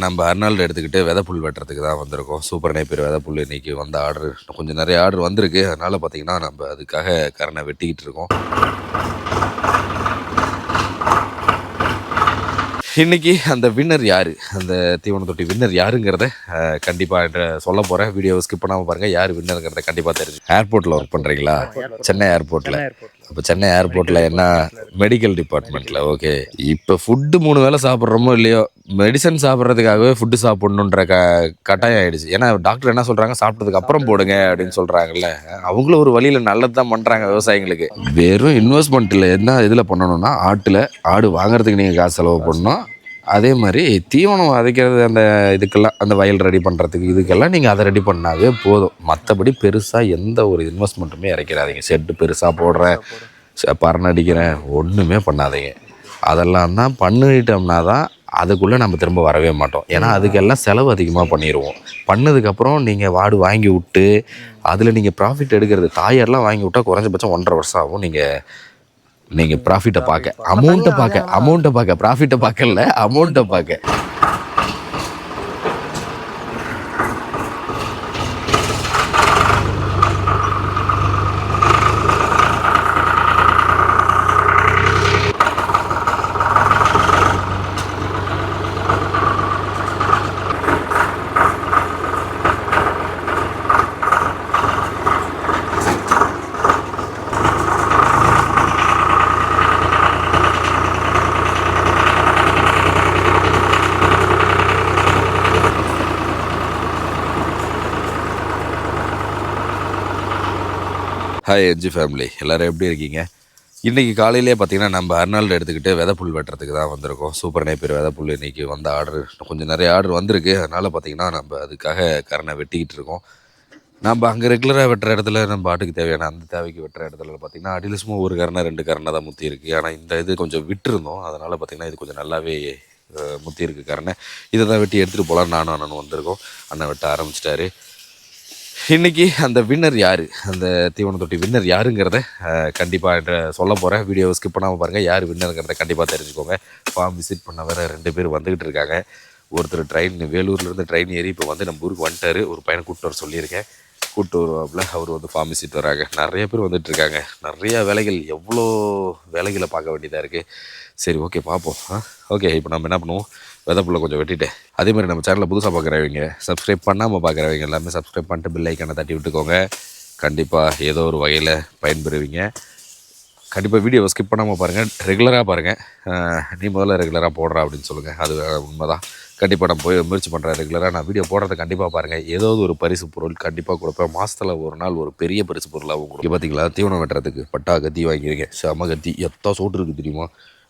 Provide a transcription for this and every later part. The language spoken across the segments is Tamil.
நம்ம அர்னால்டு எடுத்துக்கிட்டு விதை புல் வெட்டுறதுக்கு தான் வந்திருக்கோம். சூப்பர் நேப்பியர் விதை புல் இன்னைக்கு வந்த ஆர்டர். கொஞ்சம் நிறைய ஆர்டர் வந்திருக்கு. அதனால பார்த்தீங்கன்னா நம்ம அதுக்காக கரணை வெட்டிக்கிட்டு இருக்கோம். இன்னைக்கு அந்த வின்னர் யாரு? அந்த தீவன தொட்டி வின்னர் யாருங்கிறத அஹ், கண்டிப்பா என்ற சொல்ல போறேன். வீடியோ ஸ்கிப் பண்ணாம பாருங்க. யார் வின்னருங்கிறத கண்டிப்பா தெரிஞ்சு ஏர்போர்ட்ல ஒர்க் பண்றீங்களா? சென்னை ஏர்போர்ட்ல அப்போ சென்னை ஏர்போர்ட்டில் என்ன மெடிக்கல் டிபார்ட்மெண்ட்டில் ஓகே இப்போ ஃபுட்டு மூணு வேளை சாப்பிட்றோமோ இல்லையோ மெடிசன் சாப்பிட்றதுக்காகவே ஃபுட்டு சாப்பிட்ணுன்ற க கட்டாயம் ஆயிடுச்சு. ஏன்னா டாக்டர் என்ன சொல்கிறாங்க சாப்பிட்டதுக்கு அப்புறம் போடுங்க அப்படின்னு சொல்கிறாங்கல்ல அவங்களும் ஒரு வழியில் நல்லது தான் பண்ணுறாங்க விவசாயிங்களுக்கு வெறும் இன்வெஸ்ட்மெண்ட்டில் என்ன இதில் பண்ணணும்னா ஆட்டில் ஆடு வாங்குறதுக்கு நீங்கள் காசு செலவு பண்ணணும். அதே மாதிரி தீவனம் விதைக்கிறது அந்த இதுக்கெல்லாம் அந்த வயல் ரெடி பண்ணுறதுக்கு இதுக்கெல்லாம் நீங்கள் அதை ரெடி பண்ணாவே போதும். மற்றபடி பெருசாக எந்த ஒரு இன்வெஸ்ட்மெண்ட்டுமே இறக்கிறாதீங்க செட்டு பெருசாக போடுறேன் பரண் அடிக்கிறேன் ஒன்றுமே பண்ணாதீங்க. அதெல்லாம் தான் பண்ணிட்டோம்னா தான் அதுக்குள்ளே நம்ம திரும்ப வரவே மாட்டோம். ஏன்னா அதுக்கெல்லாம் செலவு அதிகமாக பண்ணிடுவோம் பண்ணதுக்கப்புறம் நீங்கள் வாடு வாங்கி விட்டு அதில் நீங்கள் ப்ராஃபிட் எடுக்கிறது தாயர்லாம் வாங்கி விட்டால் குறைஞ்சபட்சம் ஒன்றரை வருஷம் ஆகும். நீங்கள் நீங்கள் ப்ராஃபிட்டை பார்க்க. அமௌண்ட்டை பார்க்க. அமௌண்ட்டை பார்க்க. ப்ராஃபிட்டை பார்க்கல அமௌண்ட்டை பார்க்க. ஹாய் எஜி ஃபேமிலி எல்லாரும் எப்படி இருக்கீங்க? இன்றைக்கி காலையிலே பார்த்தீங்கன்னா நம்ம அர்னால்டு எடுத்துக்கிட்டு விதை புல் வெட்டுறதுக்கு தான் வந்திருக்கோம். சூப்பர் நேப்பியர் விதை புல் இன்றைக்கி வந்த ஆர்டர் கொஞ்சம் நிறைய ஆர்டர் வந்திருக்கு. அதனால் பார்த்தீங்கன்னா நம்ம அதுக்காக கரணை வெட்டிக்கிட்டு இருக்கோம். நம்ம அங்கே ரெகுலராக வெட்டுற இடத்துல நம்ம ஆட்டுக்கு தேவையான அந்த தேவைக்கு வெட்டுற இடத்துல பார்த்திங்கன்னா அடியில் ஒரு கரணை ரெண்டு கரணை தான் முத்தி இருக்குது ஆனால் இந்த இது கொஞ்சம் விட்டுருந்தோம். அதனால் பார்த்திங்கன்னா இது கொஞ்சம் நல்லாவே முத்தி இருக்குது கரணை. இதை தான் வெட்டி எடுத்துகிட்டு போகலாம் நானும் அண்ணனும் வந்திருக்கோம். அண்ணன் வெட்ட ஆரம்பிச்சிட்டாரு. இன்னைக்கு அந்த வின்னர் யார்? அந்த தீவன தொட்டி வின்னர் யாருங்கிறத கண்டிப்பாக சொல்ல போகிறேன் வீடியோ ஸ்கிப் பண்ணாமல் பாருங்கள் யார் வின்னருங்கிறத கண்டிப்பாக தெரிஞ்சுக்கோங்க. ஃபார்ம் விசிட் பண்ண வேறு ரெண்டு பேர் வந்துக்கிட்டு இருக்காங்க. ஒருத்தர் ட்ரெயின் வேலூர்லேருந்து ட்ரெயின் ஏறி இப்போ வந்து நம்ம ஊருக்கு வந்துட்டார். ஒரு பையனை கூப்பிட்டு வர சொல்லியிருக்கேன். கூப்பிட்டு வருவாப்புல அவர் வந்து ஃபார்ம் விசிட் வராங்க. நிறைய பேர் வந்துட்டு இருக்காங்க. வேலைகள் எவ்வளோ வேலைகளை பார்க்க வேண்டியதாக இருக்குது சரி ஓகே பார்ப்போம். ஓகே இப்போ நம்ம என்ன பண்ணுவோம்? விதப்புள்ள கொஞ்சம் வெட்டிட்டு. அதே மாதிரி நம்ம சேனலில் புதுசாக பார்க்குறவங்க சப்ஸ்கிரைப் பண்ணாமல் பார்க்குறவங்க எல்லாமே சப்ஸ்கிரைப் பண்ணிட்டு பில் ஐக்கானை தட்டி விட்டுக்கோங்க. கண்டிப்பாக ஏதோ ஒரு வகையில் பயன்பெறுவீங்க. கண்டிப்பாக வீடியோவை ஸ்கிப் பண்ணாமல் பாருங்கள் ரெகுலராக பாருங்கள் நீ முதல்ல ரெகுலராக போடுறா அப்படின்னு சொல்லுங்கள் அது உண்மை தான் கண்டிப்பாக நான் போய் முயற்சி பண்ணுறேன் ரெகுலராக நான் வீடியோ போடுறத கண்டிப்பாக பாருங்கள் ஏதாவது ஒரு பரிசு பொருள் கண்டிப்பாக கொடுப்பேன். மாதத்தில் ஒரு நாள் ஒரு பெரிய பரிசு பொருளாகவும் கொடுக்கும் பார்த்தீங்களா தீவனம் வெட்டுறதுக்கு பட்டா கத்தி வாங்கியிருக்கேன். செம கத்தி. எத்தா சோட்டு இருக்குது தெரியுமா?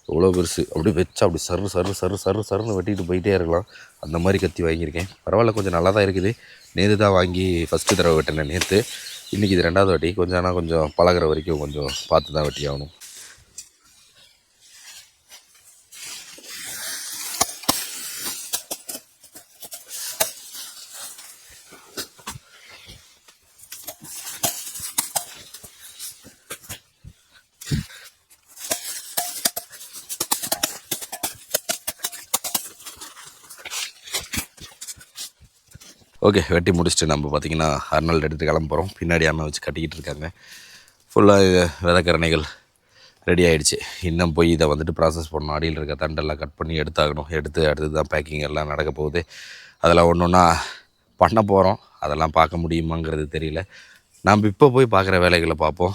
எவ்வளோ பெருசு? அப்படியே வச்சா அப்படி சரு சரு சரு சரு சருன்னு வெட்டிட்டு போயிட்டே இருக்கலாம். அந்த மாதிரி கத்தி வாங்கியிருக்கேன். பரவாயில்ல கொஞ்சம் நல்லா தான் இருக்குது. நேற்று தான் வாங்கி ஃபஸ்ட்டு தடவை வெட்டினேன் நேற்று இன்றைக்கி இது ரெண்டாவது வாட்டி. கொஞ்சம் ஆனால் கொஞ்சம் பழகுற வரைக்கும் கொஞ்சம் பார்த்து தான் வெட்டி ஆகணும் ஓகே வெட்டி முடிச்சுட்டு நம்ம பார்த்தீங்கன்னா அர்னால்டு எடுத்து கிளம்ப போகிறோம் பின்னாடி அண்ணன் வச்சு கட்டிக்கிட்டு இருக்காங்க. ஃபுல்லாக விதக்கரணைகள் ரெடி ஆகிடுச்சு இன்னும் போய் இதை வந்துட்டு ப்ராசஸ் பண்ணணும். அடியில் இருக்க தண்டெல்லாம் கட் பண்ணி எடுத்தாகணும். எடுத்து அடுத்து தான் பேக்கிங் எல்லாம் நடக்க போகுது. அதெல்லாம் ஒன்று ஒன்றா பண்ண போகிறோம் அதெல்லாம் பார்க்க முடியுமாங்கிறது தெரியல. நம்ம இப்போ போய் பார்க்குற வேலைகளை பார்ப்போம்.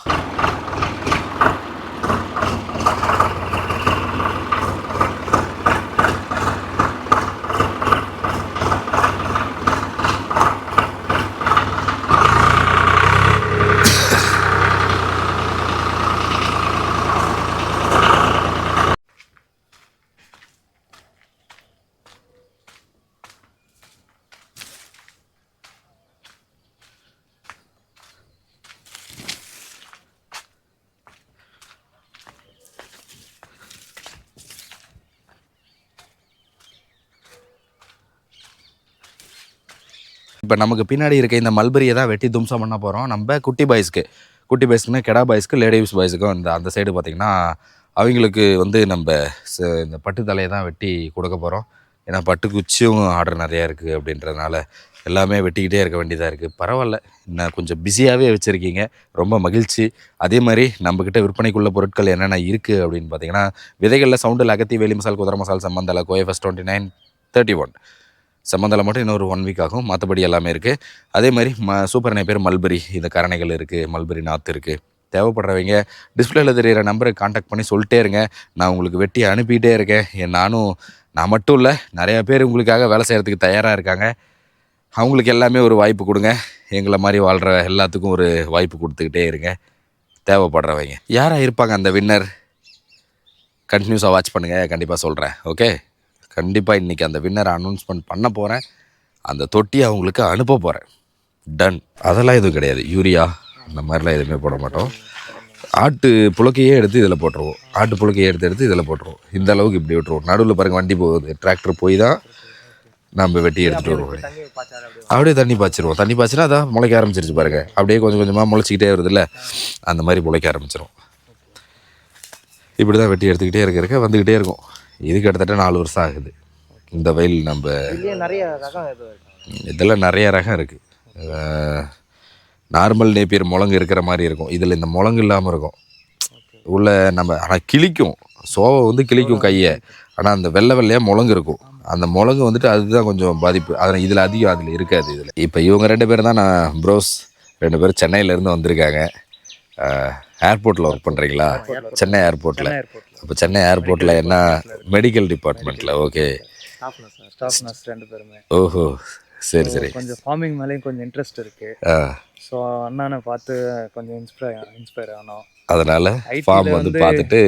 இப்போ நமக்கு பின்னாடி இருக்க இந்த மல்பரியை தான் வெட்டி தும்சம் பண்ண போகிறோம் நம்ம குட்டி பாய்ஸ்க்கு குட்டி பாய்ஸ்க்குனா கெடா பாய்ஸ்க்கு லேடிஸ் பாய்ஸுக்கும் இந்த அந்த சைடு பார்த்திங்கன்னா அவங்களுக்கு வந்து நம்ம ச- இந்த பட்டு தலையை தான் வெட்டி கொடுக்க போகிறோம் ஏன்னா பட்டுக்குச்சியும் ஆர்டர் நிறையா இருக்குது அப்படின்றதுனால எல்லாமே வெட்டிக்கிட்டே இருக்க வேண்டியதாக இருக்குது பரவாயில்ல. இன்னும் கொஞ்சம் பிஸியாகவே வச்சுருக்கீங்க. ரொம்ப மகிழ்ச்சி. அதே மாதிரி நம்மக்கிட்ட விற்பனைக்குள்ள பொருட்கள் என்னென்ன இருக்குது அப்படின்னு பார்த்தீங்கன்னா விதைகளில் சவுண்டில் அகத்தி வேலி மசால் குதிரை மசால் சம்மந்தலை CO FS twenty nine thirty one சம்மந்தலை மட்டும் இன்னொரு ஒன் வீக் ஆகும். மற்றபடி எல்லாமே இருக்குது அதே மாதிரி ம சூப்பர் நிறைய பேர் மல்பெரி. இந்த கரணைகள் இருக்குது மல்பெரி நாற்று இருக்குது தேவைப்படுறவங்க டிஸ்பிளேயில் தெரிகிற நம்பருக்கு காண்டாக்ட் பண்ணி சொல்லிட்டே இருங்க. நான் உங்களுக்கு வெட்டி அனுப்பிகிட்டே இருக்கேன். என் நானும் நான் மட்டும் இல்லை நிறையா பேர் உங்களுக்காக வேலை செய்கிறதுக்கு தயாராக இருக்காங்க. அவங்களுக்கு எல்லாமே ஒரு வாய்ப்பு கொடுங்க. எங்களை மாதிரி வாழ்கிற எல்லாத்துக்கும் ஒரு வாய்ப்பு கொடுத்துக்கிட்டே இருங்க. தேவைப்படுறவங்க. யாராக இருப்பாங்க அந்த வின்னர் கண்டினியூஸாக வாட்ச் பண்ணுங்கள் கண்டிப்பாக சொல்கிறேன் ஓகே கண்டிப்பாக இன்றைக்கி அந்த வின்னரை அனௌன்ஸ்மெண்ட் பண்ண போகிறேன் அந்த தொட்டியை அவங்களுக்கு அனுப்ப போகிறேன் டன் அதெல்லாம் எதுவும் கிடையாது. யூரியா அந்த மாதிரிலாம் எதுவுமே போட மாட்டோம். ஆட்டு புழுக்கையே எடுத்து இதில் போட்டுருவோம். ஆட்டு புழுக்கையே எடுத்து எடுத்து இதில் போட்டுருவோம். இந்த அளவுக்கு இப்படி விட்டுருவோம். நடுவில் பாருங்கள் வண்டி போகுது. டிராக்டர் போய் தான் நம்ம வெட்டி எடுத்துகிட்டு வருவோம். அப்படியே தண்ணி பாய்ச்சிருவோம். தண்ணி பாய்ச்சினா அதான் முளைக்க ஆரம்பிச்சிருச்சு பாருங்கள் அப்படியே கொஞ்சம் கொஞ்சமாக முளைச்சிக்கிட்டே வருதுல்ல. அந்த மாதிரி முளைக்க ஆரம்பிச்சிரும். இப்படி தான் வெட்டி எடுத்துக்கிட்டே இருக்க இருக்க வந்துக்கிட்டே இருக்கும். இது கிட்டத்தட்ட நாலு வருஷம் ஆகுது. இந்த வயல் நம்ம நிறைய ரகம் இதெல்லாம் நிறைய ரகம் இருக்குது நார்மல் நேப்பியர் முழங்கு இருக்கிற மாதிரி இருக்கும். இதில் இந்த முழங்கு இல்லாமல் இருக்கும். உள்ள நம்ம ஆனால் கிழிக்கும். சோவை வந்து கிழிக்கும் கையை. ஆனால் அந்த வெள்ளை வெள்ளையாக முழங்கு இருக்கும். அந்த முழங்கு வந்துட்டு அதுதான் கொஞ்சம் பாதிப்பு. அதில் இதில் அதிகம் அதில் இருக்காது இதில். இப்போ இவங்க ரெண்டு பேரும் தான் நான் ப்ரோஸ் ரெண்டு பேரும் சென்னையிலேருந்து வந்திருக்காங்க. ஏர்போர்ட்டில் ஒர்க் பண்ணுறீங்களா சென்னை ஏர்போர்ட்டில் அப்போ சென்னை ஏர்போர்ட்டில் என்ன மெடிக்கல் டிபார்ட்மெண்ட்டில் ஓகே ஸ்டாஃப் நர்ஸ் ரெண்டு பேருமே. ஓஹோ. சரி சரி. கொஞ்சம் ஃபார்மிங் மேலேயும் கொஞ்சம் இன்ட்ரெஸ்ட் இருக்கு. ஸோ அண்ணனை பார்த்து கொஞ்சம் இன்ஸ்பயர் இன்ஸ்பயர் ஆனோம். அதனால ஃபார்ம் வந்து பார்த்துட்டு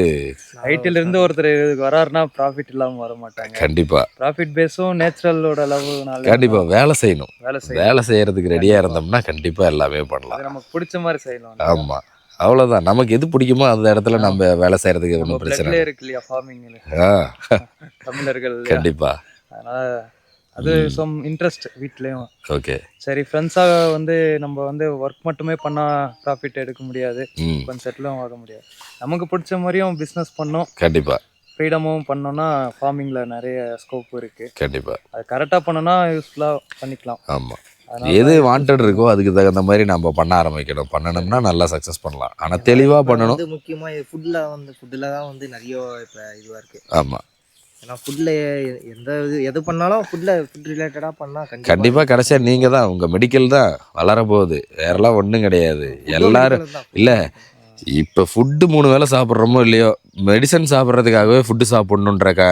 ஐடில இருந்து ஒருத்தர் இதுக்கு வராருன்னா ப்ராஃபிட் இல்லாம வர மாட்டாங்க. கண்டிப்பா. ப்ராஃபிட் பேஸும் நேச்சுரலோட அளவுனால கண்டிப்பா வேலை செய்யணும். வேலை செய்யணும். வேலை செய்யறதுக்கு ரெடியா இருந்தோம்னா கண்டிப்பா எல்லாமே பண்ணலாம். நமக்கு பிடிச்ச மாதிரி செய்யணும். ஆமா. அவ்வளவுதான். நமக்கு எது பிடிக்குமோ அந்த இடத்துல நம்ம வேலை செய்யறதுக்கு ஒன்றும் பிரச்சனை. இருக்கு இல்லையா ஃபார்மிங் தமிழர்கள்? கண்டிப்பா. அதனால அது சம் இன்ட்ரெஸ்ட் வீட்லயும். ஓகே. சரி ஃப்ரெண்ட்ஸாக வந்து நம்ம வந்து ஒர்க் மட்டுமே பண்ணால் ப்ராஃபிட் எடுக்க முடியாது. கொஞ்சம் செட்டிலும் ஆக முடியாது. நமக்கு பிடிச்ச மாதிரியும் பிஸ்னஸ் பண்ணோம். கண்டிப்பா. ஃப்ரீடமும் பண்ணோம்னா ஃபார்மிங்கில் நிறைய ஸ்கோப் இருக்குது கண்டிப்பா. அது கரெக்டாக பண்ணோன்னா யூஸ்ஃபுல்லாக பண்ணிக்கலாம். ஆமா. எது வாண்டட் இருக்கோ அதுக்கு தகுந்த மாதிரி நம்ம பண்ண ஆரம்பிக்கணும். பண்ணணும்னா நல்லா சக்ஸஸ் பண்ணலாம். ஆனா தெளிவா பண்ணணும். வந்து முக்கியமா ஃபுட்ல வந்து ஃபுட்ல தான் வந்து நிறைய இப்ப இதுவா இருக்கு. ஆமா. ஏன்னா ஃபுட்ல எந்த இது எது பண்ணாலும் ஃபுட்ல ஃபுட் ரிலேட்டடா பண்ணா கண்டிப்பா கண்டிப்பா கடைசியா நீங்க தான் உங்க மெடிக்கல் தான் வளர போகுது வேறெல்லாம் ஒண்ணும் கிடையாது. எல்லாரும். இல்ல இப்போ ஃபுட்டு மூணு வேளை சாப்பிட்றோமோ இல்லையோ மெடிசன் சாப்பிட்றதுக்காகவே ஃபுட்டு சாப்பிடணுன்ற க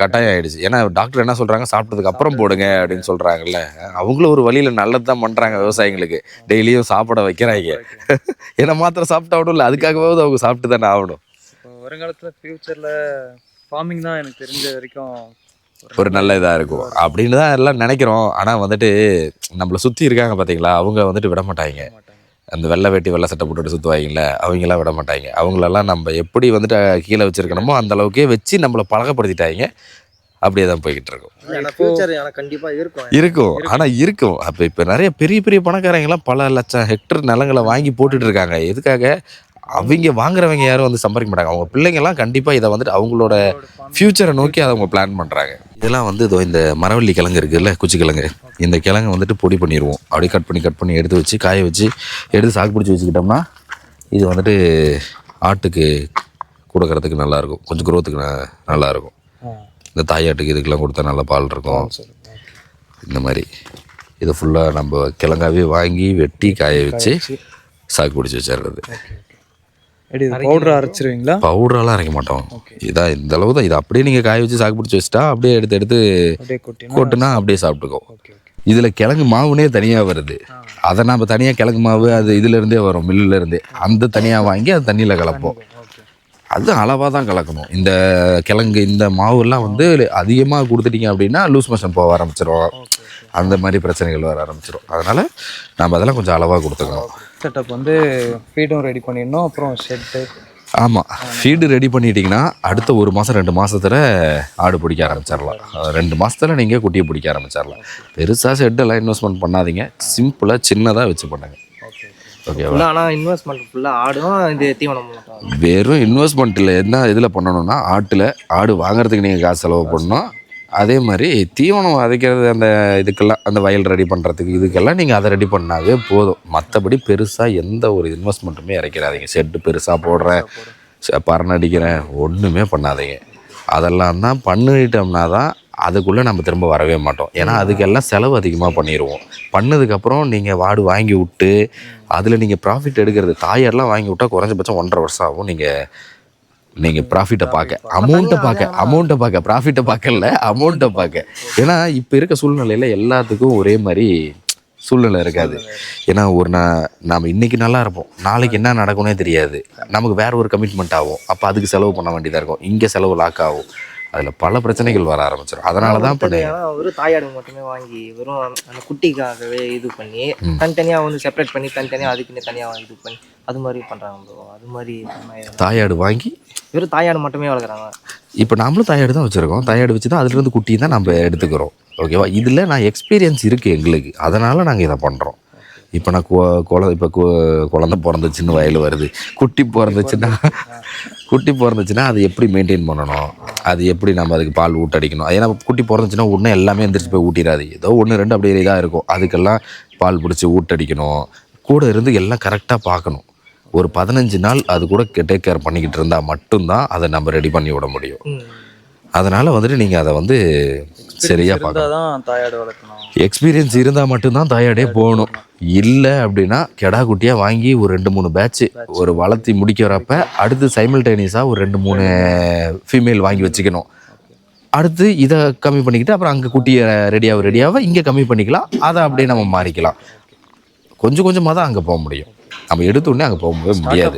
கட்டாயம் ஆயிடுச்சு. ஏன்னா டாக்டர் என்ன சொல்கிறாங்க சாப்பிட்டதுக்கு அப்புறம் போடுங்க அப்படின்னு சொல்கிறாங்கல்ல அவங்களும் ஒரு வழியில் நல்லது தான் பண்ணுறாங்க விவசாயிங்களுக்கு டெய்லியும் சாப்பிட வைக்கிறாங்க. ஏன்னா மாத்திரை சாப்பிட்டாவணும் இல்லை. அதுக்காகவாவது அவங்க சாப்பிட்டு தானே ஆகணும் வருங்காலத்தில் ஃப்யூச்சரில் ஃபார்மிங் தான் எனக்கு தெரிஞ்ச வரைக்கும் ஒரு நல்ல இதாக இருக்கும். அப்படின்னு தான் எல்லாம் நினைக்கிறோம். ஆனால் வந்துட்டு நம்மளை சுற்றி இருக்காங்க பார்த்தீங்களா அவங்க வந்துட்டு விட மாட்டாங்க. அந்த வெள்ளை வேட்டி வெள்ளை சட்டை போட்டுட்டு சுற்றுவாங்கல்ல அவங்களாம் விட மாட்டாங்க. அவங்களெல்லாம் நம்ம எப்படி வந்துட்டு கீழே வச்சிருக்கணுமோ அந்த அளவுக்கே வச்சு நம்மளை பழக்கப்படுத்திட்டாங்க. அப்படியே தான் போய்கிட்டு இருக்கும். இருக்கும். ஆனால் இருக்கும். அப்போ இப்போ நிறைய பெரிய பெரிய பணக்காரங்களாம் பல லட்சம் ஹெக்டர் நிலங்களை வாங்கி போட்டுட்டு இருக்காங்க. எதுக்காக? அவங்க வாங்குறவங்க யாரும் வந்து சம்பாதிக்க மாட்டாங்க. அவங்க பிள்ளைங்கெல்லாம் கண்டிப்பாக இதை வந்துட்டு அவங்களோட ஃப்யூச்சரை நோக்கி அதை அவங்க பிளான் பண்ணுறாங்க இதெல்லாம் வந்து இதோ இந்த மரவள்ளி கிழங்கு இருக்குல்ல குச்சி கிழங்கு. இந்த கிழங்கு வந்துட்டு பொடி பண்ணிடுவோம் அப்படியே கட் பண்ணி கட் பண்ணி எடுத்து வச்சு காய வச்சு எடுத்து சாக்கு பிடிச்சி வச்சுக்கிட்டோம்னா இது வந்துட்டு ஆட்டுக்கு கொடுக்கறதுக்கு நல்லாயிருக்கும். கொஞ்சம் குரோத்துக்கு ந- நல்லாயிருக்கும். இந்த தாயாட்டுக்கு இதுக்கெல்லாம் கொடுத்தா நல்ல பால் இருக்கும். இந்த மாதிரி. இதை ஃபுல்லாக நம்ம கிழங்காவே வாங்கி வெட்டி காய வச்சு சாக்கு பிடிச்சி வச்சிடுறது. எப்படி பவுடர் அரைச்சிருவீங்களா? பவுடரெல்லாம் அரைக்க மாட்டோம். இதான் இந்த அளவு தான் இது அப்படியே நீங்கள் காய வச்சு சாக்கு பிடிச்சி வச்சுட்டா அப்படியே எடுத்து எடுத்து கொட்டினா அப்படியே சாப்பிட்டுக்கோ. ஓகே ஓகே இதில் கிழங்கு மாவுனே தனியாக வருது. அதை நம்ம தனியாக கிழங்கு மாவு அது இதுல இருந்தே வரும் மில்லுல இருந்தே அந்த தனியாக வாங்கி அது தண்ணியில் கலப்போம். அது அளவாக தான் கலக்கணும். இந்த கிழங்கு இந்த மாவுலாம் வந்து அதிகமாக கொடுத்துட்டீங்க அப்படின்னா லூஸ் மோஷன் போக ஆரம்பிச்சிரும் அந்த மாதிரி பிரச்சனைகள் வர ஆரம்பிச்சிரும். அதனால நம்ம அதெல்லாம் கொஞ்சம் அளவாக கொடுத்துக்கணும். செட்டப் வந்து ஃபீடும் ரெடி பண்ணிடணும் அப்புறம் ஷெட்டு ஆமாம் ஃபீடு ரெடி பண்ணிட்டீங்கன்னா அடுத்த ஒரு மாதம் ரெண்டு மாசத்துல ஆடு பிடிக்க ஆரம்பிச்சிடலாம். ரெண்டு மாசத்துல நீங்கள் குட்டியை பிடிக்க ஆரம்பிச்சிடலாம். பெருசாக ஷெட்டெல்லாம் இன்வெஸ்ட்மெண்ட் பண்ணாதீங்க. சிம்பிளாக சின்னதாக வச்சு பண்ணுங்க. ஓகே ஓகேவா ஃபுல்லா ஆனா இன்வெஸ்ட்மெண்ட் ஃபுல்லா ஆடும் இது தீவனம் வெறும் இன்வெஸ்ட்மெண்ட்டில் என்ன இதில் பண்ணணும்னா ஆட்டில் ஆடு வாங்குறதுக்கு நீங்கள் காசு செலவு பண்ணணும். அதே மாதிரி தீவனம் விதைக்கிறது அந்த இதுக்கெல்லாம் அந்த வயல் ரெடி பண்ணுறதுக்கு இதுக்கெல்லாம் நீங்கள் அதை ரெடி பண்ணாவே போதும். மற்றபடி பெருசாக எந்த ஒரு இன்வெஸ்ட்மெண்ட்டுமே இறக்கிறாதீங்க ஷெட்டு பெருசாக போடுறேன் பரண் அடிக்கிறேன் ஒன்றுமே பண்ணாதீங்க. அதெல்லாம் தான் பண்ணிட்டோம்னா தான் அதுக்குள்ளே நம்ம திரும்ப வரவே மாட்டோம். ஏன்னா அதுக்கெல்லாம் செலவு அதிகமாக பண்ணிடுவோம் பண்ணதுக்கப்புறம் நீங்கள் வாடு வாங்கி விட்டு அதில் நீங்கள் ப்ராஃபிட் எடுக்கிறது தாயாரெலாம் வாங்கி விட்டா குறைஞ்சபட்சம் ஒன்றரை வருஷம் ஆகும். நீங்கள் நீங்கள் ப்ராஃபிட்டை பார்க்க அமௌண்ட்டை பார்க்க அமௌண்ட்டை பார்க்க ப்ராஃபிட்டை பார்க்கல அமௌண்ட்டை பார்க்க ஏன்னா இப்போ இருக்க சூழ்நிலையில் எல்லாத்துக்கும் ஒரே மாதிரி சூழ்நிலை இருக்காது. ஏன்னா ஒரு நான் நாம் இன்னைக்கு நல்லா இருப்போம். நாளைக்கு என்ன நடக்கும்னே தெரியாது. நமக்கு வேற ஒரு கமிட்மெண்ட் ஆகும். அப்போ அதுக்கு செலவு பண்ண வேண்டியதாக இருக்கும். இங்கே செலவு லாக் ஆகும். அதில் பல பிரச்சனைகள் வர ஆரம்பிச்சிடும் அதனால தான் ஆனா வெறும் தாயாடு மட்டுமே வாங்கி வெறும் அந்த- குட்டிக்காகவே இது பண்ணி தனித்தனியா வந்து செப்பரேட் பண்ணி தனித்தனியா அதுக்குன்னு தனியா இது பண்ணி அது மாதிரி பண்றாங்க bro. அது மாதிரி பண்ணா தாயாடு வாங்கி வெறும் தாயாடு மட்டுமே வளர்க்குறாங்க. இப்போ நாமளும் தாயாடு தான் வச்சுருக்கோம். தாயாடு வச்சு தான் அதுலேருந்து குட்டி தான் நம்ம எடுத்துக்கிறோம். ஓகேவா இதில் நான் எக்ஸ்பீரியன்ஸ் இருக்குது எங்களுக்கு. அதனால் நாங்கள் இதை பண்ணுறோம் இப்போ நான் கொ குழ இப்போ குழந்த பிறந்துச்சுன்னு வயல் வருது. குட்டி பிறந்துச்சுன்னா குட்டி பிறந்துச்சுன்னா அது எப்படி மெயின்டைன் பண்ணணும்? அது எப்படி நம்ம அதுக்கு பால் ஊட்டடிக்கணும்? ஏன்னா குட்டி பிறந்துச்சுன்னா உடனே எல்லாமே எந்திரிச்சு போய் ஊட்டிடாது ஏதோ ஒன்று ரெண்டு அப்படியே இதாக இருக்கும். அதுக்கெல்லாம் பால் பிடிச்சி ஊட்டடிக்கணும். கூட இருந்து எல்லாம் கரெக்டாக பார்க்கணும். ஒரு பதினஞ்சு நாள் அது கூட டேக் கேர் பண்ணிக்கிட்டு இருந்தால் மட்டும்தான் அதை நம்ம ரெடி பண்ணி விட முடியும். அதனால் வந்துட்டு நீங்கள் அதை வந்து சரியாக பார்க்கணும். தாயாடு வளர்க்கணும். எக்ஸ்பீரியன்ஸ் இருந்தால் மட்டும்தான் தாயாடே போகணும். இல்லை அப்படின்னா கெடா குட்டியாக வாங்கி ஒரு ரெண்டு மூணு பேட்ச் ஒரு வளர்த்தி முடிக்கிறப்ப அடுத்து சைமில்டேனியஸாக ஒரு ரெண்டு மூணு ஃபீமேல் வாங்கி வச்சுக்கணும். அடுத்து இதை கம்மி பண்ணிக்கிட்டு அப்புறம் அங்கே குட்டியை ரெடியாக ரெடியாக இங்கே கம்மி பண்ணிக்கலாம். அதை அப்படியே நம்ம மாறிக்கலாம். கொஞ்சம் கொஞ்சமாக தான் அங்கே போக முடியும். நம்ம எடுத்த உடனே அங்கே போகவே முடியாது.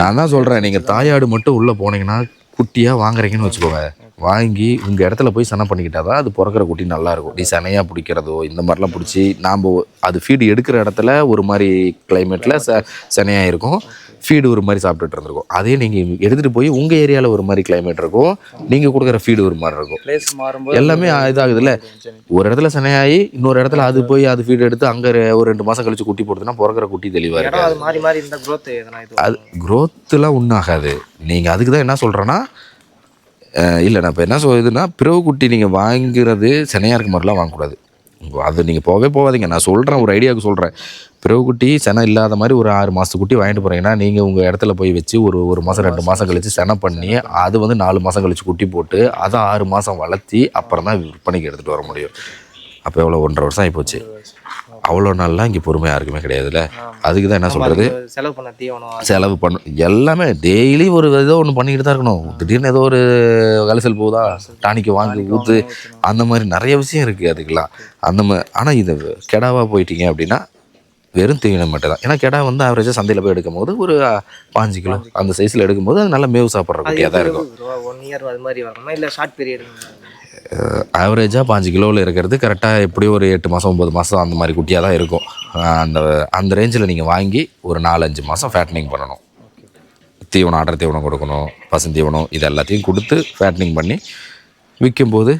நான் தான் சொல்கிறேன் நீங்கள் தாயாடு மட்டும் உள்ளே போனீங்கன்னா குட்டியாக வாங்குறீங்கன்னு வச்சுக்கோங்க. வாங்கி உங்கள் இடத்துல போய் சனை பண்ணிக்கிட்டா தான் அது பிறக்கிற குட்டி நல்லாயிருக்கும் நீ சனையாக பிடிக்கிறதோ இந்த மாதிரிலாம் பிடிச்சி நாம் அது ஃபீடு எடுக்கிற இடத்துல ஒரு மாதிரி கிளைமேட்டில் ச சனையாக இருக்கும். ஃபீடு ஒரு மாதிரி சாப்பிட்டுட்டு இருந்திருக்கும். அதே நீங்கள் எடுத்துகிட்டு போய் உங்கள் ஏரியாவில் ஒரு மாதிரி கிளைமேட் இருக்கும் நீங்கள் கொடுக்குற ஃபீடு ஒரு மாதிரி இருக்கும். எல்லாமே இதாகுதுல்ல. ஒரு இடத்துல சனையாகி இன்னொரு இடத்துல அது போய் அது ஃபீடு எடுத்து அங்கே ஒரு ரெண்டு மாதம் கழிச்சு குட்டி போடுதுன்னா பிறக்கிற குட்டி தெளிவாக இடம் இருக்காது. அது ஒன்றும் ஆகாது நீங்கள் அதுக்கு தான் என்ன சொல்கிறேன்னா இல்லை நான் இப்போ என்ன சொல்லுதுன்னா பிறவு குட்டி நீங்கள் வாங்குறது செனையாக இருக்க மாதிரிலாம் வாங்கக்கூடாது. அது நீங்கள் போகவே போகாதீங்க. நான் சொல்கிறேன் ஒரு ஐடியாவுக்கு சொல்கிறேன் பிறவு குட்டி செனை இல்லாத மாதிரி ஒரு ஆறு மாதத்து குட்டி வாங்கிட்டு போகிறீங்கன்னா நீங்கள் உங்கள் இடத்துல போய் வச்சு ஒரு ஒரு மாதம் ரெண்டு மாதம் கழிச்சு செனை பண்ணி அது வந்து நாலு மாதம் கழிச்சு குட்டி போட்டு அதை ஆறு மாதம் வளர்த்தி அப்புறம் தான் விற்பனைக்கு எடுத்துகிட்டு வர முடியும். அப்போ எவ்வளோ ஒன்றரை வருஷம் ஆகிப்போச்சு அவ்வளோ நாள்லாம் இங்கே பொறுமை யாருக்குமே கிடையாதுல்ல? அதுக்கு தான் என்ன சொல்கிறது செலவு பண்ண தீவனம் செலவு பண்ணும் எல்லாமே டெய்லி ஒரு ஏதோ ஒன்று பண்ணிக்கிட்டு தான் இருக்கணும். திடீர்னு ஏதோ ஒரு கலசல் போகுதா? டானிக்கு வாங்கி ஊற்று அந்த மாதிரி நிறைய விஷயம் இருக்குது அதுக்கெல்லாம். அந்த மாதிரி ஆனால் இது கெடாவாக போயிட்டீங்க அப்படின்னா வெறும் தீவனம் மட்டும் தான் ஏன்னா கெடா வந்து ஆவரேஜாக சந்தையில் போய் எடுக்கும்போது ஒரு பாஞ்சு கிலோ. அந்த சைஸில் எடுக்கும்போது அது நல்லா மேவு சாப்பிட்ற குட்டியாக தான் இருக்கும். ஒன் இயர் அது மாதிரி வரணுமா? இல்ல ஷார்ட் பீரியட் ஆவரேஜாக பாஞ்சு கிலோவில் இருக்கிறது கரெக்டாக எப்படியும் ஒரு எட்டு மாதம் ஒம்பது மாதம் அந்த மாதிரி குட்டியாக தான் இருக்கும். அந்த அந்த ரேஞ்சில் நீங்கள் வாங்கி ஒரு நாலஞ்சு மாதம் ஃபேட்னிங் பண்ணணும். தீவனம் அடர் தீவனம் கொடுக்கணும் பசுந்தீவனம் இது எல்லாத்தையும் கொடுத்து ஃபேட்னிங் பண்ணி விற்கும்போது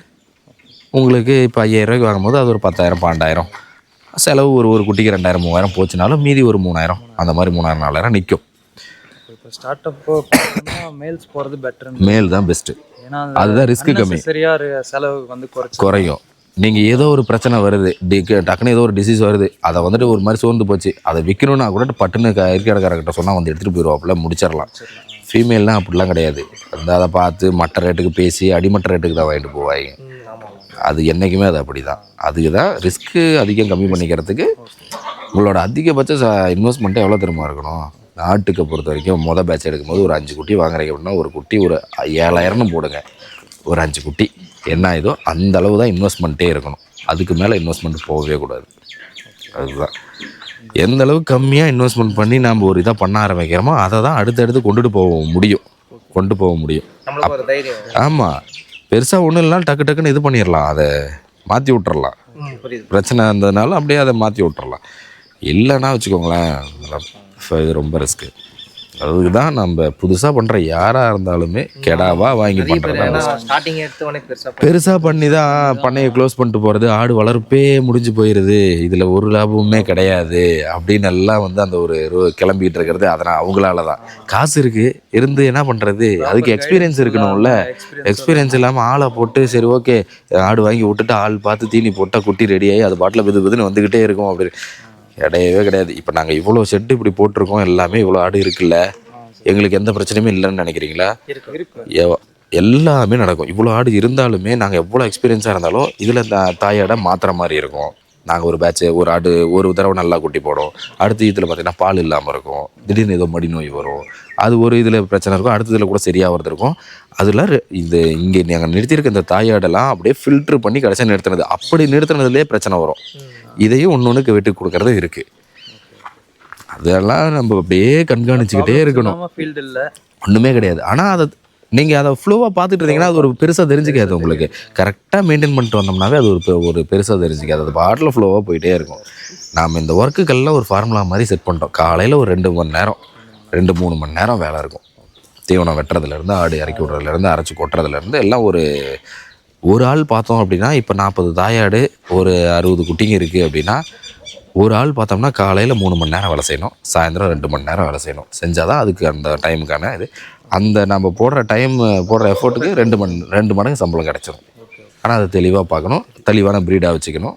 உங்களுக்கு இப்போ ஐயாயிரரூவாய்க்கு வாங்கும்போது அது ஒரு பத்தாயிரம் பன்னெண்டாயிரம். செலவு ஒரு ஒரு குட்டிக்கு ரெண்டாயிரம் மூவாயிரம் போச்சுனாலும் மீதி ஒரு மூணாயிரம். அந்த மாதிரி மூணாயிரம் நாலாயிரம் நிற்கும் இப்போ ஸ்டார்ட் அப் மேல்ஸ் போறது பெட்டர் மேல் தான் பெஸ்ட்டு ஏன்னா அதுதான் risk கம்மி. சரியா செலவு வந்து குறைச்சு குறையும். நீங்கள் ஏதோ ஒரு பிரச்சனை வருது டி டக்குன்னு ஏதோ ஒரு டிசீஸ் வருது அதை வந்துட்டு ஒரு மாதிரி சோர்ந்து போச்சு அதை விற்கணும்னா கூட பட்டுன்னு க இருக்கிறக்காரர்கிட்ட சொன்னால் வந்து எடுத்துகிட்டு போயிடுவாப்புல முடிச்சிடலாம். ஃபீமேல்லாம் அப்படிலாம் கிடையாது. அந்த அதை பார்த்து மட்ட ரேட்டுக்கு பேசி அடிமட்ட ரேட்டுக்கு தான் வாங்கிட்டு போவாங்க. ஆமா அது என்றைக்குமே அது அப்படி தான் அதுக்கு தான் ரிஸ்க்கு அதிகம் கம்மி பண்ணிக்கிறதுக்கு உங்களோட அதிகபட்ச இன்வெஸ்ட்மெண்ட்டே எவ்வளோ தெரியுமா இருக்கணும்? நாட்டுக்கு பொறுத்த வரைக்கும் மொதல் பேட்ச் எடுக்கும்போது ஒரு அஞ்சு குட்டி வாங்குறீங்க அப்படின்னா ஒரு குட்டி ஒரு ஏழாயிரம்னு போடுங்க. ஒரு அஞ்சு குட்டி. என்ன ஆயுதோ அந்த அளவு தான் இன்வெஸ்ட்மெண்ட்டே இருக்கணும். அதுக்கு மேலே இன்வெஸ்ட்மெண்ட் போகவே கூடாது. அதுதான். எந்த அளவு கம்மியாக இன்வெஸ்ட்மெண்ட் பண்ணி நம்ம ஒரு இதாக பண்ண ஆரம்பிக்கிறோமோ அதை தான் அடுத்தடுத்து கொண்டுட்டு போக முடியும். கொண்டு போக முடியும். ஆமாம் பெருசாக ஒன்றும் இல்லைனா டக்கு டக்குன்னு இது பண்ணிடலாம். அதை மாற்றி விட்டுறலாம். ம், புரியுது. பிரச்சனை இருந்ததுனால அப்படியே அதை மாற்றி விட்டுறலாம். இல்லைன்னா வச்சுக்கோங்களேன் ரொம்ப ரிஸ்க்கு அதுக்கு தான் நம்ம புதுசாக பண்ணுற யாராக இருந்தாலுமே கெடாவா வாங்கி பண்ணுறது பெருசாக பண்ணி தான் பண்ணையை க்ளோஸ் பண்ணிட்டு போகிறது ஆடு வளர்ப்பே முடிஞ்சு போயிடுது இதில் ஒரு லாபமுமே கிடையாது. அப்படின்னு எல்லாம் வந்து அந்த ஒரு கிளம்பிட்டு இருக்கிறது அதனால் அவங்களால தான். காசு இருக்குது இருந்து என்ன பண்ணுறது அதுக்கு எக்ஸ்பீரியன்ஸ் இருக்கணும்ல. எக்ஸ்பீரியன்ஸ் இல்லாமல் ஆளை போட்டு சரி ஓகே ஆடு வாங்கி விட்டுட்டு ஆள் பார்த்து தீனி போட்டால் குட்டி ரெடி ஆகி அது பாட்டில் பிது பிதுன்னு வந்துக்கிட்டே இருக்கும். அப்படி கிடையவே கிடையாது. இப்போ நாங்கள் இவ்வளோ செட்டு இப்படி போட்டிருக்கோம். எல்லாமே இவ்வளோ ஆடு இருக்குல்ல? எங்களுக்கு எந்த பிரச்சனையுமே இல்லைன்னு நினைக்கிறீங்களா? எல்லாமே நடக்கும். இவ்வளோ ஆடு இருந்தாலுமே நாங்கள் எவ்வளோ எக்ஸ்பீரியன்ஸாக இருந்தாலும் இதில் தாயாடை மாற்றுற மாதிரி இருக்கும். நாங்கள் ஒரு பேட்ச் ஒரு ஆடு ஒரு தடவை நல்லா குட்டி போடும் அடுத்த இதில் பார்த்தீங்கன்னா பால் இல்லாமல் இருக்கும். திடீர்னு ஏதோ மடி நோய் வரும். அது ஒரு இதில் பிரச்சனை இருக்கும். அடுத்த இதில் கூட சரியாகிறது இருக்கும். அதில் இது இங்கே நாங்கள் நிறுத்தியிருக்க இந்த தாயாடெல்லாம் அப்படியே ஃபில்ட்ரு பண்ணி கடைசியாக நிறுத்தினது. அப்படி நிறுத்தினதுலேயே பிரச்சனை வரும். இதையும் ஒன்று ஒன்றுக்கு வெட்டி கொடுக்கறது இருக்குது அதெல்லாம் நம்ம அப்படியே கண்காணிச்சுக்கிட்டே இருக்கணும். ஃபீல்டு இல்ல. ஒன்றுமே கிடையாது. ஆனால் அதை நீங்கள் அதை ஃப்ளோவாக பார்த்துட்டு இருந்தீங்கன்னா அது ஒரு பெருசாக தெரிஞ்சுக்காது உங்களுக்கு. கரெக்டாக மெயின்டைன் பண்ணிட்டு வந்தோம்னாவே அது ஒரு பெ- ஒரு பெருசாக தெரிஞ்சுக்காது. அது பாட்டில் ஃப்ளோவாக போயிட்டே இருக்கும். நாம் இந்த ஒர்க்குக்கெல்லாம் ஒரு ஃபார்முலா மாதிரி செட் பண்ணிட்டோம் காலையில் ஒரு ரெண்டு மணி நேரம் ரெண்டு மூணு மணி நேரம் வேலை இருக்கும். தீவனம் வெட்டுறதுலேருந்து ஆடு இறக்கி விட்றதுலேருந்து அரைச்சி கொட்டுறதுலேருந்து எல்லாம் ஒரு ஒரு ஆள் பார்த்தோம் அப்படின்னா இப்போ நாற்பது தாயாடு ஒரு அறுபது குட்டிங்க இருக்குது அப்படின்னா ஒரு ஆள் பார்த்தோம்னா காலையில் மூணு மணி நேரம் வேலை செய்யணும். சாயந்தரம் ரெண்டு மணி நேரம் வேலை செய்யணும். செஞ்சால் தான் அதுக்கு அந்த டைமுக்கான இது. அந்த நம்ம போடுற டைம் போடுற எஃபோர்ட்டுக்கு ரெண்டு மணி ரெண்டு மடங்கு சம்பளம் கிடச்சிரும். ஆனால் அதை தெளிவாக பார்க்கணும். தெளிவான ப்ரீடாக வச்சுக்கணும்.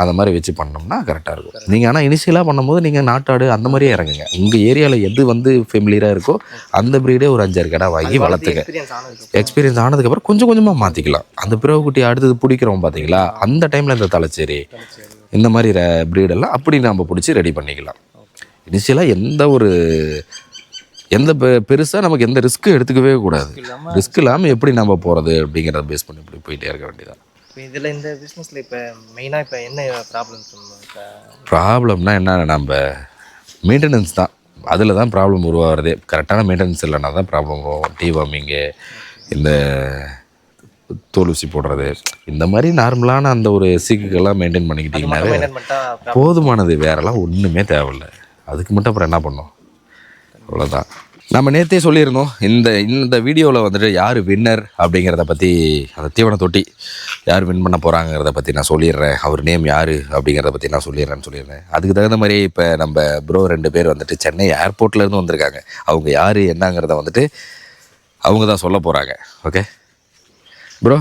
அந்த மாதிரி வச்சு பண்ணோம்னா கரெக்டாக இருக்கும். நீங்கள் ஆனால் இனிஷியலாக பண்ணும்போது நீங்கள் நாட்டாடு அந்த மாதிரியே இறங்குங்க. உங்கள் ஏரியாவில் எது வந்து ஃபெமிலியராக இருக்கோ அந்த ப்ரீடே ஒரு அஞ்சாறு கடை வாங்கி வளர்த்துங்க. எக்ஸ்பீரியன்ஸ் ஆனது எக்ஸ்பீரியன்ஸ் ஆனதுக்கப்புறம் கொஞ்சம் கொஞ்சமாக மாற்றிக்கலாம் அந்த பிறகு குட்டி அடுத்தது பிடிக்கிறோம் பார்த்தீங்களா அந்த டைமில் இந்த தலைச்சேரி இந்த மாதிரி ப்ரீடெல்லாம் அப்படி நம்ம பிடிச்சி ரெடி பண்ணிக்கலாம். இனிஷியலாக எந்த ஒரு எந்த பெருசாக நமக்கு எந்த ரிஸ்க்கும் எடுத்துக்கவே கூடாது. ரிஸ்க் இல்லாமல் எப்படி நம்ம போகிறது அப்படிங்கிறத பேஸ் பண்ணி இப்படி போயிட்டே இருக்க வேண்டியதான் இப்போ இதில் இந்த பிஸ்னஸில் இப்போ மெயினாக இப்போ என்ன ப்ராப்ளம் ப்ராப்ளம்னா என்ன நம்ம மெயின்டெனன்ஸ் தான். அதில் தான் ப்ராப்ளம் உருவாகிறதே. கரெக்டான மெயின்டெனன்ஸ் இல்லைனா தான் ப்ராப்ளம் வரும். டீ வார்மிங்கு இந்த தோல் ஊசி போடுறது. இந்த மாதிரி நார்மலான அந்த ஒரு சீக்குகள்லாம் மெயின்டைன் பண்ணிட்டா போதுமானது. வேறெல்லாம் ஒன்றுமே தேவையில்ல. அதுக்கு மட்டும் அப்புறம் என்ன பண்ணோம்? அவ்வளோதான் நம்ம நேற்றே சொல்லியிருந்தோம் இந்த இந்த வீடியோவில் வந்துட்டு யார் வின்னர் அப்படிங்கிறத பற்றி அந்த தீவன தொட்டி யார் வின் பண்ண போகிறாங்கிறத பற்றி நான் சொல்லிடுறேன். அவர் நேம் யார் அப்படிங்கிறத பற்றி நான் சொல்லிடுறேன்னு சொல்லிடுறேன். அதுக்கு தகுந்த மாதிரி இப்போ நம்ம ப்ரோ ரெண்டு பேர் வந்துட்டு சென்னை ஏர்போர்ட்லேருந்து வந்திருக்காங்க. அவங்க யார் என்னங்கிறத வந்துட்டு அவங்க தான் சொல்ல போகிறாங்க ஓகே ப்ரோ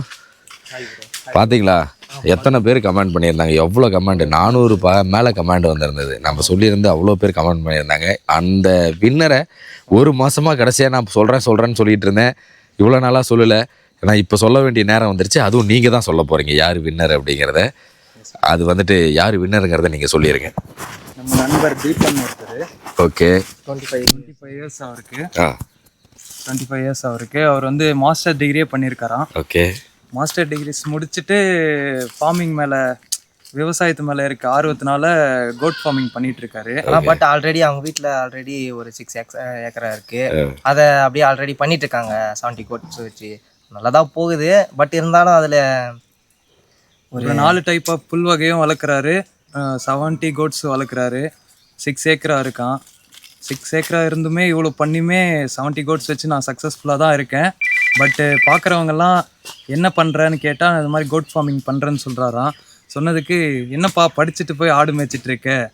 பார்த்தீங்களா எத்தனை பேர் கமெண்ட் பண்ணியிருந்தாங்க? எவ்வளோ கமெண்ட் நானூறு ப மேலே கமெண்ட் வந்திருந்தது. நம்ம சொல்லியிருந்து அவ்வளோ பேர் கமெண்ட் பண்ணியிருந்தாங்க. அந்த வின்னரை ஒரு மாதமாக கடைசியாக நான் சொல்கிறேன் சொல்கிறேன்னு சொல்லிட்டு இருந்தேன். இவ்வளோ நாளாக சொல்லலை. நான் இப்போ சொல்ல வேண்டிய நேரம் வந்துருச்சு. அதுவும் நீங்கள் தான் சொல்ல போகிறீங்க யார் வின்னர் அப்படிங்கிறத? அது வந்துட்டு யார் வின்னருங்கிறத நீங்கள் சொல்லிடுங்க நம்ம நண்பர் தீபன் ஒருத்தர். Okay. Twenty five twenty five years அவருக்கு. டுவெண்ட்டி ஃபைவ் இயர்ஸ் அவருக்கு. அவர் வந்து மாஸ்டர் டிகிரியே பண்ணியிருக்காராம் ஓகே. மாஸ்டர் டிகிரிஸ் முடிச்சுட்டு ஃபார்மிங் மேலே விவசாயத்து மேலே இருக்க ஆர்வத்தினால கோட் ஃபார்மிங் பண்ணிட்டு இருக்காரு ஆனால் பட் ஆல்ரெடி அவங்க வீட்டில் ஆல்ரெடி ஒரு சிக்ஸ் ஏக்கரா இருக்கு. அதை அப்படியே ஆல்ரெடி பண்ணிட்டு இருக்காங்க செவன்ட்டி கோட்ஸ் வச்சு. நல்லா தான் போகுது பட் இருந்தாலும் அதில் ஒரு நாலு டைப் ஆஃப் புல் வகையும் வளர்க்குறாரு. செவன்ட்டி கோட்ஸ் வளர்க்குறாரு. சிக்ஸ் ஏக்கரா இருக்கான். சிக்ஸ் ஏக்கரா இருந்துமே இவ்வளோ பண்ணியுமே செவன்ட்டி கோட்ஸ் வச்சு நான் சக்ஸஸ்ஃபுல்லாக தான் இருக்கேன். பட்டு பார்க்குறவங்கெல்லாம் என்ன பண்ணுறேன்னு கேட்டால் இந்த மாதிரி கோட் ஃபார்மிங் பண்ணுறேன்னு சொல்கிறாராம் சொன்னதுக்கு என்னப்பா படிச்சுட்டு போய் ஆடு மேய்ச்சிட்டு இருக்க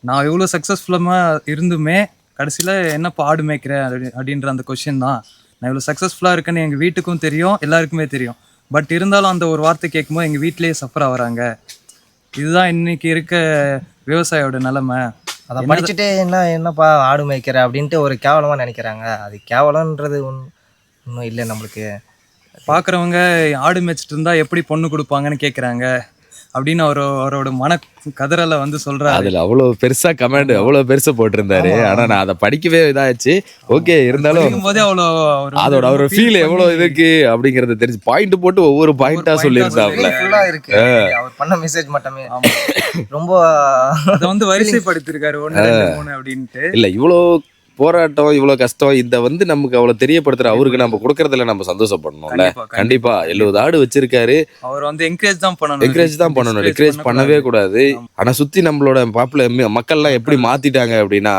நான் இவ்வளோ சக்ஸஸ்ஃபுல்லாக இருந்துமே கடைசியில் என்னப்பா ஆடு மேய்க்கிற? அப்படி- அப்படின்ற அந்த கொஷின் தான். நான் இவ்வளோ சக்ஸஸ்ஃபுல்லாக இருக்கேன்னு எங்கள் வீட்டுக்கும் தெரியும் எல்லாருக்குமே தெரியும். பட் இருந்தாலும் அந்த ஒரு வார்த்தை கேட்கும்போது எங்கள் வீட்டிலேயே சஃபர் ஆகுறாங்க. இதுதான் இன்னைக்கு இருக்க விவசாயியோட நிலைமை. அதை படிச்சுட்டு என்ன என்னப்பா ஆடு மேய்க்கிற? அப்படின்ட்டு ஒரு கேவலமாக நினைக்கிறாங்க. அது கேவலன்றது ஒன்றும் இன்னும் இல்லை நம்மளுக்கு. பார்க்குறவங்க ஆடு மேய்ச்சிட்டு இருந்தா எப்படி பொண்ணு கொடுப்பாங்கன்னு கேட்குறாங்க அப்படின்னு அவர் அவரோட மன கதறலை வந்து சொல்றாரு. அதில் அவ்வளோ பெருசாக கமெண்ட் அவ்வளோ பெருசாக போட்டிருந்தாரு. ஆனால் நான் அதை படிக்கவே இதாச்சு ஓகே இருந்தாலும் போதே அவ்வளோ அதோட அவர் ஃபீல் feel எவ்வளோ பண்ணி- இருக்கு அப்படிங்கிறது தெரிஞ்சு பாயிண்ட் போட்டு ஒவ்வொரு பாயிண்டா சொல்லியிருந்தாப்ல. இருக்கு. அவர் பண்ண மெசேஜ் மட்டுமே. ரொம்ப அதை வந்து வரிசைப்படுத்திருக்காரு ஒன்று மூணு அப்படின்ட்டு. இல்ல இவ்வளோ போராட்டம் இவ்வளோ கஷ்டம் இந்த வந்து நமக்கு அவ்வளோ தெரியப்படுத்துற அவருக்கு நம்ம கொடுக்கறதுல நம்ம சந்தோஷப்படணும்ல. கண்டிப்பா, கண்டிப்பா. எழுபது ஆடு வச்சிருக்காரு. அவர் வந்து என்கரேஜ் தான் பண்ணணும் என்கரேஜ் தான் பண்ணணும் என்கரேஜ் பண்ணவே கூடாது. ஆனா சுத்தி நம்மளோட பாப்புல மக்கள்லாம் எப்படி மாத்திட்டாங்க அப்படின்னா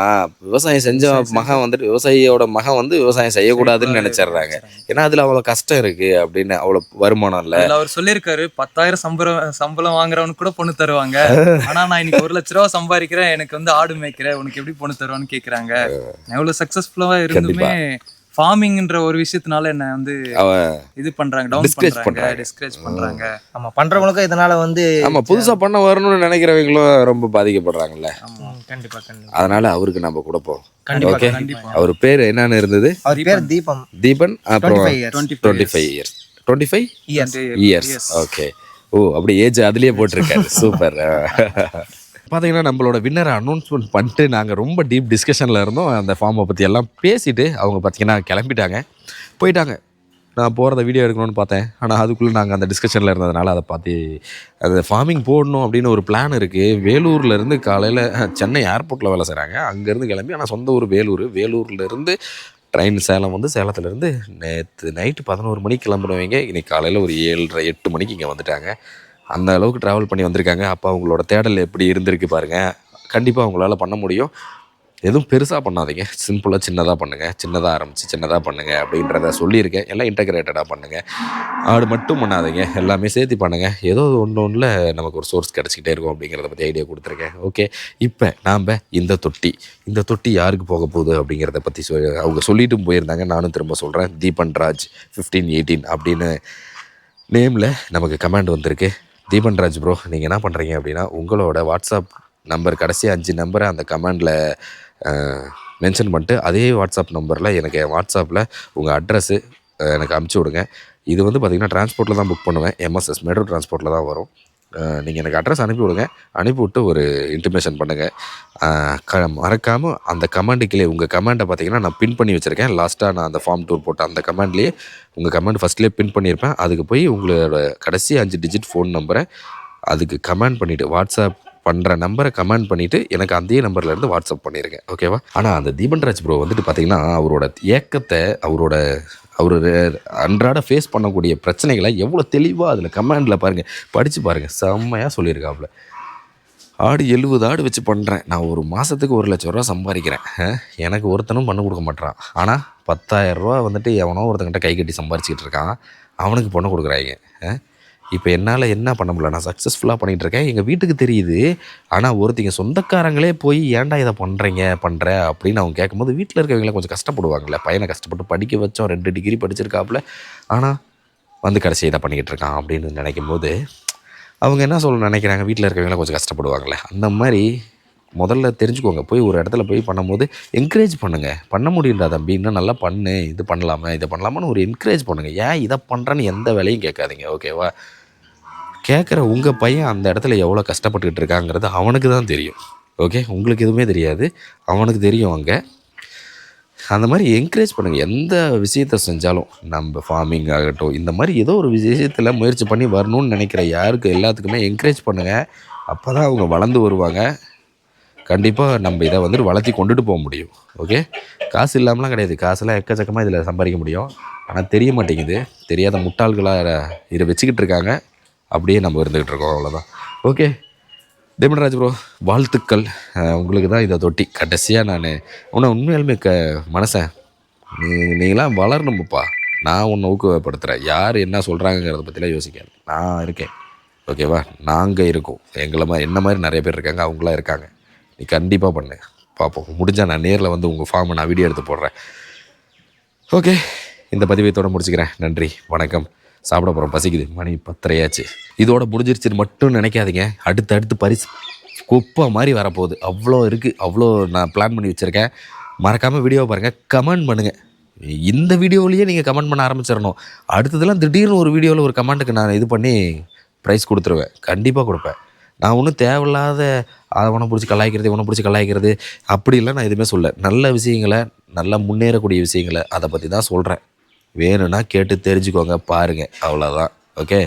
விவசாயம் செஞ்ச மகன் வந்துட்டு விவசாயியோட மகன் வந்து விவசாயம் செய்யக்கூடாதுன்னு நினைச்சிடுறாங்க. ஏன்னா அதுல அவ்வளவு கஷ்டம் இருக்கு அப்படின்னு அவ்வளவு வருமானம் இல்ல. அவர் சொல்லியிருக்காரு பத்தாயிரம் சம்பளம் சம்பளம் வாங்குறவனுக்கு கூட பொண்ணு தருவாங்க. ஆனா நான் இன்னைக்கு ஒரு லட்ச ரூபா சம்பாதிக்கிறேன் எனக்கு வந்து ஆடு மேய்க்கிறேன் உனக்கு எப்படி பொண்ணு தருவான்னு கேக்குறாங்க. எவ்வளவு சக்சஸ்ஃபுல்லா இருந்துமே ஃபார்மிங்ன்ற ஒரு விஷயத்தினால என்ன வந்து இது பண்றாங்க டவுன் Discourage பண்றாங்க பண்றாங்க. டிஸ்கரேஜ் பண்றாங்க. ஆமா பண்றவங்களுக்கும் இதனால வந்து ஆமா புதுசா பண்ண வரணும்னு நினைக்கிறவங்களும் ரொம்ப பாதிக்கப்படுறாங்கல்ல. கண்டிப்பா கண்டிப்பா. அதனால அவருக்கு நம்ம கொடுப்போம். கண்டிப்பா ஓகே கண்டிப்பா. அவர் பேர் என்னன்னு இருந்தது? அவர் பேர் தீபம். தீபன் அப்புறம் 25 years. Twenty twenty five years twenty five years years okay ஓ அப்படி ஏஜ் அதுலயே போட்டிருக்காரு. சூப்பர் பார்த்தீங்கன்னா நம்மளோட வின்னரை அனௌன்ஸ்மெண்ட் பண்ணிட்டு நாங்கள் ரொம்ப டீப் டிஸ்கஷனில் இருந்தோம். அந்த ஃபார்மை பற்றி எல்லாம் பேசிவிட்டு அவங்க பார்த்திங்கன்னா கிளம்பிட்டாங்க. போயிட்டாங்க. நான் போகிறத வீடியோ எடுக்கணும்னு பார்த்தேன். ஆனால் அதுக்குள்ளே நாங்கள் அந்த டிஸ்கஷனில் இருந்ததுனால அதை பார்த்து அந்த ஃபார்மிங் போடணும் அப்படின்னு ஒரு பிளான் இருக்குது வேலூர்லேருந்து காலையில் சென்னை ஏர்போர்ட்டில் வேலை செய்கிறாங்க அங்கேருந்து கிளம்பி ஆனால் சொந்த ஊர் வேலூர். வேலூர்லேருந்து ட்ரெயின் சேலம் வந்து சேலத்துலேருந்து நேற்று நைட்டு பதினோரு மணிக்கு கிளம்புனவங்க. இன்றைக்கி காலையில் ஒரு ஏழரை எட்டு மணிக்கு இங்கே வந்துட்டாங்க. அந்த அளவுக்கு ட்ராவல் பண்ணி வந்திருக்காங்க. அப்போ அவங்களோட தேடல் எப்படி இருந்திருக்கு பாருங்கள் கண்டிப்பாக அவங்களால பண்ண முடியும். எதுவும் பெருசாக பண்ணாதீங்க. சிம்பிளாக சின்னதாக பண்ணுங்கள் சின்னதாக ஆரம்பித்து சின்னதாக பண்ணுங்கள் அப்படின்றத சொல்லியிருக்கேன். எல்லாம் இன்டகிரேட்டடாக பண்ணுங்கள் ஆடு மட்டும் பண்ணாதீங்க. எல்லாமே சேர்த்து பண்ணுங்கள் ஏதோ ஒன்று ஒன்றில் நமக்கு ஒரு சோர்ஸ் கிடச்சிக்கிட்டே இருக்கும் அப்படிங்கிறத பற்றி ஐடியா கொடுத்துருக்கேன். ஓகே இப்போ நாம் இந்த தொட்டி இந்த தொட்டி யாருக்கு போக போகுது அப்படிங்கிறத பற்றி சொ அவங்க சொல்லிட்டும் போயிருந்தாங்க. நானும் திரும்ப சொல்கிறேன் தீபன் ராஜ் ஃபிஃப்டீன் எயிட்டீன் அப்படின்னு நேமில் நமக்கு கமெண்ட் வந்திருக்கு. தீபன் ராஜ் ப்ரோ நீங்கள் என்ன பண்ணுறீங்க அப்படின்னா உங்களோட வாட்ஸ்அப் நம்பர் கடைசி அஞ்சு நம்பரை அந்த கமெண்டில் மென்ஷன் பண்ணிட்டு அதே வாட்ஸ்அப் நம்பரில் எனக்கு என் வாட்ஸ்அப்பில் உங்கள் அட்ரஸ்ஸு எனக்கு அமுச்சு விடுங்க. இது வந்து பார்த்திங்கன்னா டிரான்ஸ்போர்ட்டில் தான் புக் பண்ணுவேன். எம்எஸ்எஸ் மெட்ரோ டிரான்ஸ்போர்ட்டில் தான் வரும். நீங்கள் எனக்கு அட்ரஸ் அனுப்பி விடுங்க. அனுப்பி விட்டு ஒரு இன்டிமேஷன் பண்ணுங்கள் க மறக்காமல் அந்த கமெண்டுக்குள்ளே உங்கள் கமெண்டை பார்த்தீங்கன்னா நான் பின் பண்ணி வச்சுருக்கேன். லாஸ்ட்டாக நான் அந்த ஃபார்ம் டூர் போட்ட அந்த கமெண்ட்லேயே உங்கள் கமெண்ட் ஃபஸ்ட்லேயே பின் பண்ணியிருப்பேன் அதுக்கு போய் உங்களோட கடைசி அஞ்சு டிஜிட் ஃபோன் நம்பரை அதுக்கு கமெண்ட் பண்ணிவிட்டு வாட்ஸ்அப் பண்ணுற நம்பரை கமெண்ட் பண்ணிவிட்டு எனக்கு அதே நம்பர்லேருந்து வாட்ஸ்அப் பண்ணியிருக்கேன் ஓகேவா ஆனால் அந்த தீபன்ராஜ் ப்ரோ வந்துட்டு பார்த்தீங்கன்னா அவரோட ஏக்கத்தை அவரோட அவர் அன்றாட ஃபேஸ் பண்ணக்கூடிய பிரச்சனைகளை எவ்வளோ தெளிவாக அதில் கமெண்டில் பாருங்கள் படித்து பாருங்கள் செம்மையாக சொல்லியிருக்காப்புல. ஆடு எழுபது ஆடு வச்சு பண்ணுறேன் நான் ஒரு மாதத்துக்கு ஒரு லட்ச ரூபா சம்பாதிக்கிறேன். எனக்கு ஒருத்தனும் பண்ண கொடுக்க மாட்டான் ஆனால் பத்தாயிரம் ரூபா வந்துட்டு எவனோ ஒருத்தங்கிட்ட கை கட்டி சம்பாரிச்சிக்கிட்டு இருக்கான். அவனுக்கு பண்ண கொடுக்குறாங்க இப்போ என்னால் என்ன பண்ண முடியல? நான் சக்ஸஸ்ஃபுல்லாக பண்ணிகிட்டு இருக்கேன் எங்கள் வீட்டுக்கு தெரியுது. ஆனால் ஒருத்தங்க சொந்தக்காரங்களே போய் ஏன்டா இதை பண்ணுறீங்க பண்ணுற அப்படின்னு அவங்க கேட்கும்போது வீட்டில் இருக்கவங்கள கொஞ்சம் கஷ்டப்படுவாங்கள்ல பையனை கஷ்டப்பட்டு படிக்க வச்சோம். ரெண்டு டிகிரி படிச்சிருக்காப்புல. ஆனால் வந்து கடைசி இதை பண்ணிக்கிட்டு இருக்கான் அப்படின்னு நினைக்கும் போது அவங்க என்ன சொல்ல நினைக்கிறாங்க? வீட்டில் இருக்கவங்கள கொஞ்சம் கஷ்டப்படுவாங்களே அந்த மாதிரி முதல்ல தெரிஞ்சுக்கோங்க. போய் ஒரு இடத்துல போய் பண்ணும்போது என்கரேஜ் பண்ணுங்கள் பண்ண முடியும்டா தம்பி. இன்னும் நல்லா பண்ணு. இது பண்ணலாமா? இதை பண்ணலாமான்னு ஒரு என்கரேஜ் பண்ணுங்கள் ஏன் இதை பண்ணுறேன்னு எந்த வேலையும் கேட்காதீங்க. ஓகேவா கேட்குற உங்கள் பையன் அந்த இடத்துல எவ்வளோ கஷ்டப்பட்டுக்கிட்டு இருக்காங்கிறது அவனுக்கு தான் தெரியும். ஓகே உங்களுக்கு எதுவுமே தெரியாது. அவனுக்கு தெரியும் அங்கே. அந்த மாதிரி என்கரேஜ் பண்ணுங்கள் எந்த விஷயத்த செஞ்சாலும் நம்ம ஃபார்மிங் ஆகட்டும் இந்த மாதிரி ஏதோ ஒரு விஷயத்தில் முயற்சி பண்ணி வரணும்னு நினைக்கிற யாருக்கு எல்லாத்துக்குமே என்கரேஜ் பண்ணுங்கள் அப்போ தான் அவங்க வளர்ந்து வருவாங்க. கண்டிப்பாக நம்ம இதை வந்துட்டு வளர்த்தி கொண்டுட்டு போக முடியும். ஓகே காசு இல்லாமலாம் கிடையாது. காசெல்லாம் எக்கச்சக்கமாக இதில் சம்பாதிக்க முடியும். ஆனால் தெரிய மாட்டேங்குது. தெரியாத முட்டாள்களாக இதை வச்சுக்கிட்டு இருக்காங்க. அப்படியே நம்ம இருந்துக்கிட்டு இருக்கோம் அவ்வளோதான் ஓகே தேமன்ராஜ் ப்ரோ வாழ்த்துக்கள். உங்களுக்கு தான் இதை தொட்டி. கடைசியாக நான் உன்னை உண்மையாலுமே க மனசன் நீ நீங்களாம் வளரணும்ப்பா நான் உன்னை ஊக்குவப்படுத்துகிறேன் யார் என்ன சொல்கிறாங்கங்கிறத பற்றிலாம் யோசிக்காது. நான் இருக்கேன். ஓகேவா நாங்கள் இருக்கோம். எங்களை மாதிரி என்ன மாதிரி நிறைய பேர் இருக்காங்க அவங்களாம் இருக்காங்க. நீ கண்டிப்பாக பண்ணு. பார்ப்போம் முடிஞ்சால் நான் நேரில் வந்து உங்கள் ஃபார்மை நான் வீடியோ எடுத்து போடுறேன். ஓகே இந்த பதிவை முடிச்சுக்கிறேன். நன்றி. வணக்கம். சாப்பிட போகிறோம் பசிக்குது. மணி பத்தரையாச்சு. இதோட முடிஞ்சிருச்சுன்னு மட்டும் நினைக்காதீங்க. அடுத்து அடுத்து பரிசு குப்பை மாதிரி வரப்போகுது. அவ்வளோ இருக்குது அவ்வளோ நான் பிளான் பண்ணி வச்சுருக்கேன். மறக்காமல் வீடியோவை பாருங்கள் கமெண்ட் பண்ணுங்கள் இந்த வீடியோவிலேயே நீங்கள் கமெண்ட் பண்ண ஆரம்பிச்சிடணும். அடுத்ததெல்லாம் திடீர்னு ஒரு வீடியோவில் ஒரு கமெண்ட்டுக்கு நான் இது பண்ணி ப்ரைஸ் கொடுத்துருவேன். கண்டிப்பாக கொடுப்பேன். நான் ஒன்றும் தேவையில்லாத அவனை பிடிச்சி கலாய்க்கிறது இவனை பிடிச்சி கலாய்க்கிறது அப்படிலாம் நான் எதுவுமே சொல்ல. நல்ல விஷயங்களை நல்லா முன்னேறக்கூடிய விஷயங்களை அதை பற்றி தான் சொல்கிறேன் வேணும்னா கேட்டு தெரிஞ்சுக்கோங்க பாருங்கள் அவ்வளோதான் ஓகே